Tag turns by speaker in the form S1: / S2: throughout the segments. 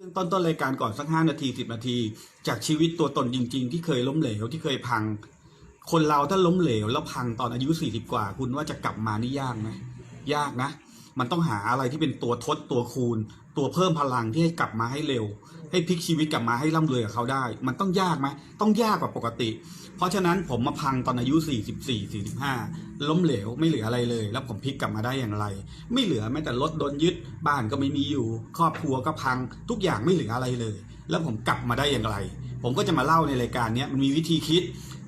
S1: เรื่องต้นต้นรายการก่อนสักห้านาทีสิบนาที จากชีวิตตัวตนจริง ๆ ที่เคยล้มเหลวที่เคยพัง คนเราถ้าล้มเหลวแล้วพังตอนอายุสี่สิบกว่า คุณว่าจะกลับมานี่ยากไหมยากนะ มันต้องหาอะไรที่เป็นตัวทดตัวคูณ ตัวเพิ่มพลังที่ให้กลับมาให้เร็ว ให้พลิกชีวิตกลับมาให้ร่ำรวยกับเขาได้ มันต้องยากไหมต้องยากกว่าปกติ เพราะฉะนั้นผมมาพังตอนอายุ 44 45 ล้มเหลวไม่เหลืออะไรเลย แล้วผมพลิกกลับมาได้อย่างไร ไม่เหลือแม้แต่รถโดนยึดบ้านก็ไม่มีอยู่ ครอบครัวก็พังทุกอย่างไม่เหลืออะไรเลย แล้วผมกลับมาได้อย่างไร ผมก็จะมาเล่าในรายการนี้มันมีวิธีคิด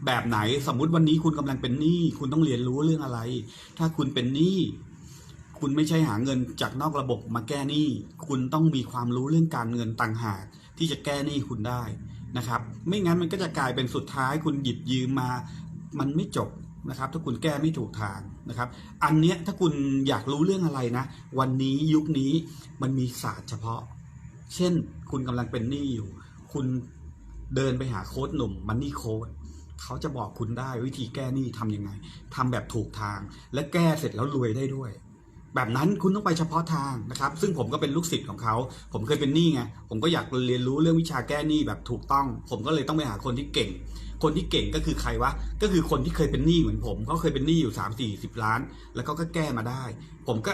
S1: แบบไหนสมมุติวันนี้คุณกำลังเป็นหนี้คุณต้องเรียนรู้เรื่องอะไร ถ้าคุณเป็นหนี้คุณไม่ใช่หาเงินจากนอกระบบมาแก้หนี้ คุณต้องมีความรู้เรื่องการเงินต่างหากที่จะแก้หนี้คุณได้ นะครับ ไม่งั้นมันก็จะกลายเป็นสุดท้ายคุณหยิบยืมมา มันไม่จบนะครับ ถ้าคุณแก้ไม่ถูกทางนะครับ อันเนี้ยถ้าคุณอยากรู้เรื่องอะไรนะ วันนี้ยุคนี้มันมีศาสตร์เฉพาะ เช่น คุณกำลังเป็นหนี้อยู่ คุณเดินไปหาโค้ดหนุ่มมันนี่โค้ดเขาจะบอกคุณได้วิธีแก้หนี้ทำยังไงทำแบบถูกทาง และแก้เสร็จแล้วรวยได้ด้วย แบบนั้นคุณต้องไปเฉพาะทางนะครับ ซึ่งผมก็เป็นลูกศิษย์ของเขา ผมเคยเป็นหนี้ไง ผมก็อยากเรียนรู้เรื่องวิชาแก้หนี้แบบถูกต้อง ผมก็เลยต้องไปหาคนที่เก่ง คนที่เก่งก็คือใครวะ ก็คือคนที่เคยเป็นหนี้เหมือนผมเขาเคยเป็นหนี้อยู่ 3 4 0 ล้าน แล้วเขาก็แก้มาได้ ผมก็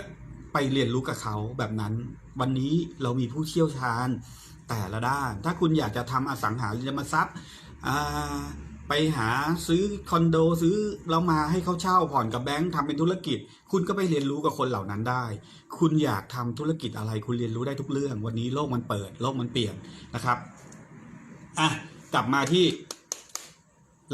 S1: ไปเรียนรู้กับเขาแบบนั้น วันนี้เรามีผู้เชี่ยวชาญแต่ละด้าน ถ้าคุณอยากจะทำอสังหาริมทรัพย์ ไปหาซื้อคอนโดซื้อแล้วมาให้เขาเช่าผ่อนกับแบงค์ทำเป็นธุรกิจ คุณก็ไปเรียนรู้กับคนเหล่านั้นได้ คุณอยากทำธุรกิจอะไรคุณเรียนรู้ได้ทุกเรื่อง วันนี้โลกมันเปิด โลกมันเปลี่ยนนะครับอะกลับมาที่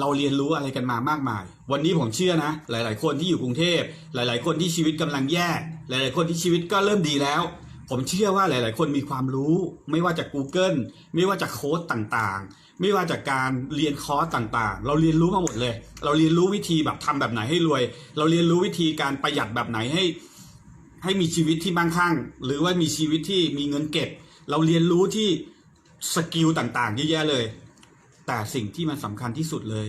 S1: เราเรียนรู้อะไรกันมามากมาย วันนี้ผมเชื่อนะ หลาย ๆ คนที่อยู่กรุงเทพ หลาย ๆ คนที่ชีวิตกำลังแย่หลาย ๆ คนที่ชีวิตก็เริ่มดีแล้วผมเชื่อว่าหลาย ๆ คนมีความรู้ ไม่ว่าจาก Google ไม่ว่าจากโค้ดต่างๆ ไม่ว่าจากการเรียนคอร์สต่างๆ เราเรียนรู้มาหมดเลย เราเรียนรู้วิธีแบบทำแบบไหนให้รวย เราเรียนรู้วิธีการประหยัดแบบไหนให้ ให้มีชีวิตที่มั่งคั่ง หรือว่ามีชีวิตที่มีเงินเก็บ เราเรียนรู้ที่สกิลต่างๆเยอะแยะเลย แต่สิ่งที่มันสำคัญที่สุดเลย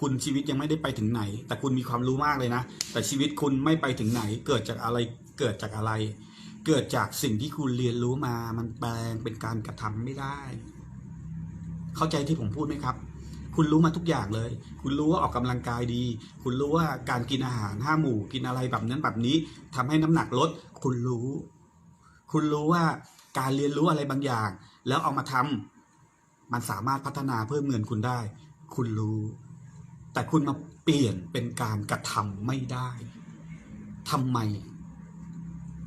S1: คุณชีวิตยังไม่ได้ไปถึงไหน แต่คุณมีความรู้มากเลยนะ แต่ชีวิตคุณไม่ไปถึงไหน เกิดจากอะไรเกิดจากอะไร เกิดจากสิ่งที่คุณเรียนรู้มา มันแปลงเป็นการกระทำไม่ได้ เข้าใจที่ผมพูดไหมครับ คุณรู้มาทุกอย่างเลย คุณรู้ว่าออกกำลังกายดี คุณรู้ว่าการกินอาหารห้าหมู่กินอะไรแบบนั้นแบบนี้ทำให้น้ำหนักลด คุณรู้ คุณรู้ว่าการเรียนรู้อะไรบางอย่าง แล้วเอามาทำมันสามารถพัฒนาเพิ่มเงินคุณได้ คุณรู้ แต่คุณมาเปลี่ยนเป็นการกระทำไม่ได้ทำไม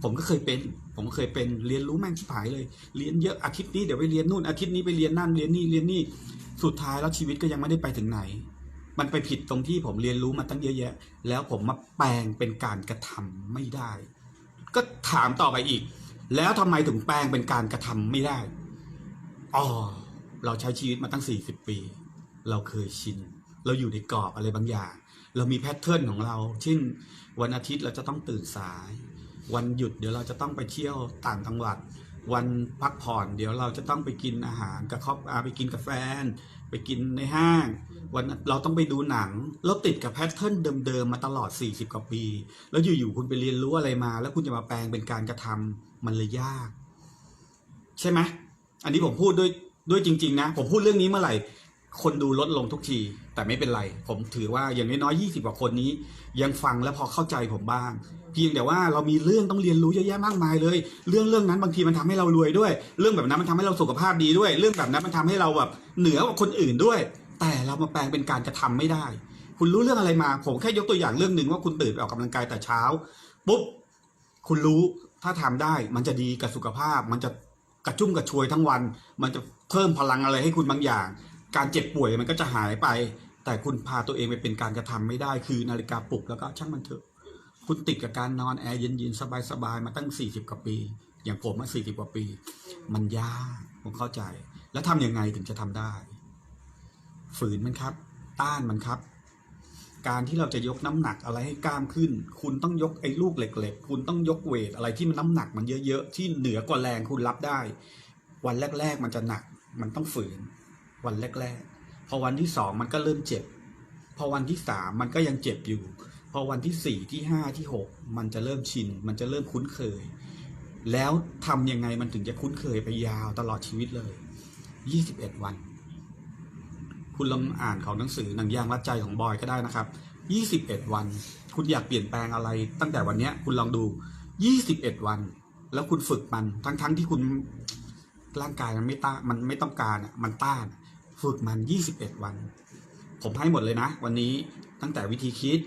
S1: ผมก็เคยเป็น ผมเคยเป็นเรียนรู้แม่งชิบหายเลย เรียนเยอะอาทิตย์นี้เดี๋ยวไปเรียนนู่นอาทิตย์นี้ไปเรียนนั่นเรียนนี่เรียนนี่สุดท้ายแล้วชีวิตก็ยังไม่ได้ไปถึงไหน มันไปผิดตรงที่ผมเรียนรู้มาตั้งเยอะแยะ แล้วผมมาแปลงเป็นการกระทำไม่ได้ ก็ถามต่อไปอีก แล้วทำไมถึงแปลงเป็นการกระทำไม่ได้อ๋อเราใช้ชีวิตมาตั้ง40ปี เราเคยชิน เราอยู่ในกรอบอะไรบางอย่าง เรามีแพทเทิร์นของเรา เช่นวันอาทิตย์เราจะต้องตื่นสาย วันหยุดเดี๋ยวเราจะต้องไปเที่ยวต่างจังหวัด วันพักผ่อนเดี๋ยวเราจะต้องไปกินอาหารกับครอบอาไปกินกาแฟน ไปกินในห้าง วันเราต้องไปดูหนังเราติดกับแพทเทิร์นเดิมๆมาตลอด 40 กว่าปี แล้วอยู่ๆคุณไปเรียนรู้อะไรมา แล้วคุณจะมาแปลงเป็นการกระทำมันเลยยาก ใช่ไหมอันนี้ผมพูดด้วยด้วยจริง ๆ นะ ผมพูดเรื่องนี้เมื่อไหร่ คนดูลดลงทุกที แต่ไม่เป็นไร ผมถือว่าอย่างน้อยๆ20 กว่าคนนี้ ยังฟังและพอเข้าใจผมบ้าง เพียงแต่ว่าเรามีเรื่องต้องเรียนรู้เยอะแยะมากมายเลย เรื่องเรื่องนั้นบางทีมันทำให้เรารวยด้วย เรื่องแบบนั้นมันทำให้เราสุขภาพดีด้วย เรื่องแบบนั้นมันทำให้เราแบบเหนือกว่าคนอื่นด้วย แต่เรามาแปลงเป็นการกระทำไม่ได้ คุณรู้เรื่องอะไรมา ผมแค่ยกตัวอย่างเรื่องหนึ่งว่าคุณตื่นออกกำลังกายแต่เช้าปุ๊บคุณรู้ถ้าทำได้มันจะดีกับสุขภาพ มันจะกระชุ่มกระชวยทั้งวัน มันจะเพิ่มพลังอะไรให้คุณบางอย่าง การเจ็บป่วยมันก็จะหายไป แต่คุณพาตัวเองไปเป็นการกระทำไม่ได้ คือนาฬิกาปลุกแล้วก็ช่างมันเถอะ คุณติดกับการนอนแอร์เย็นๆสบายๆมาตั้ง 40 กว่าปี อย่างผมมา40 กว่าปี มันยากผมเข้าใจ แล้วทำยังไงถึงจะทำได้ ฝืนมันครับ ต้านมันครับ การที่เราจะยกน้ำหนักอะไรให้กล้ามขึ้น คุณต้องยกไอ้ลูกเหล็ก ๆ คุณต้องยกเวทอะไรที่มันน้ำหนักมันเยอะๆที่เหนือกว่าแรงคุณรับได้ วันแรก ๆ มันจะหนัก มันต้องฝืน วันแรกๆ พอวันที่สองมันก็เริ่มเจ็บ พอวันที่สามมันก็ยังเจ็บอยู่ พอวันที่สี่ที่ห้าที่หกมันจะเริ่มชิน มันจะเริ่มคุ้นเคย แล้วทำยังไงมันถึงจะคุ้นเคยไปยาวตลอดชีวิตเลย21วัน คุณลองอ่านของหนังสือหนังยางรัดใจของบอยก็ได้นะครับ21วัน คุณอยากเปลี่ยนแปลงอะไร ตั้งแต่วันเนี้ยคุณลองดู21วัน แล้วคุณฝึกมันทั้งๆที่คุณร่างกายมันไม่ต้านมันไม่ต้องการอะมันต้าน ฝึกมัน 21 วัน ผมให้หมดเลยนะ วันนี้ตั้งแต่วิธีคิด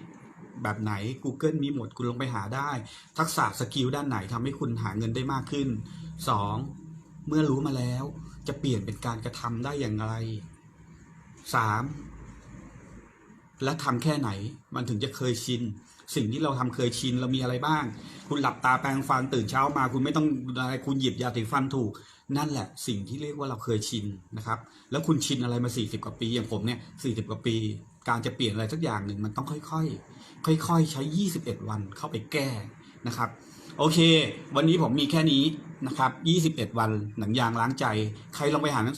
S1: แบบไหน Google มีหมดคุณลงไปหาได้ ทักษะสกิลด้านไหนทำให้คุณหาเงินได้มากขึ้น 2. เมื่อรู้มาแล้วจะเปลี่ยนเป็นการกระทำได้อย่างไร 3. และทำแค่ไหนมันถึงจะเคยชิน สิ่งที่เราทำเคยชินเรามีอะไรบ้าง คุณหลับตาแปรงฟันตื่นเช้ามา คุณไม่ต้องอะไรคุณหยิบยาสีฟันถูก นั่นแหละสิ่งที่เรียกว่าเราเคยชินนะครับ แล้วคุณชินอะไรมา 40 กว่าปี อย่างผมเนี่ย40กว่าปี การจะเปลี่ยนอะไรสักอย่างหนึ่งมันต้องค่อยๆ ค่อยๆ ใช้ 21 วันเข้าไปแก้นะครับ โอเค วันนี้ผมมีแค่นี้นะครับ 21 วันหนังยางล้างใจ ใครลองไปหาหนังสือ